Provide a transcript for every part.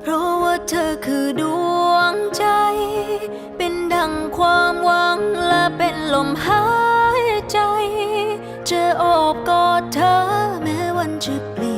เพราะว่าเธอคือดวงใจ เป็นดังความหวังและเป็นลมหายใจ จะโอบกอดเธอแม้วันจะเปลี่ยน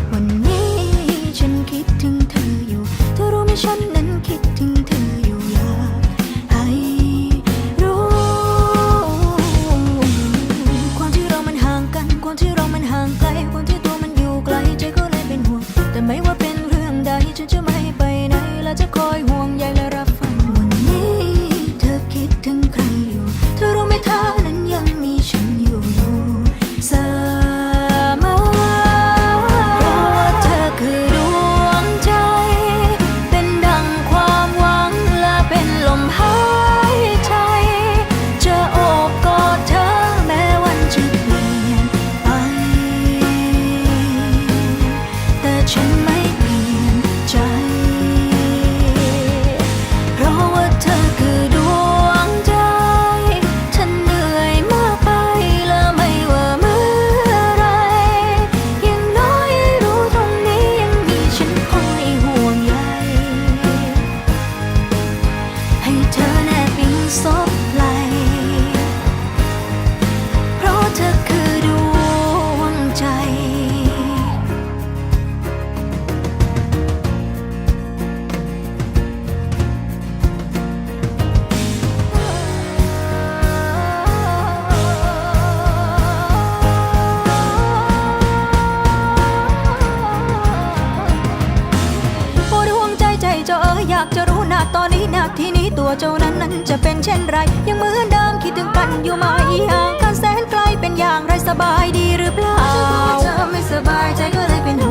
ตัวเจ้านั้นนั้นจะเป็นเช่นไร ยังเหมือนเดิมคิดถึงกันอยู่ไหมห่างกันแสนไกลเป็นอย่างไรสบายดีหรือเปล่าเธอไม่สบายใจก็เลยเป็นห่วง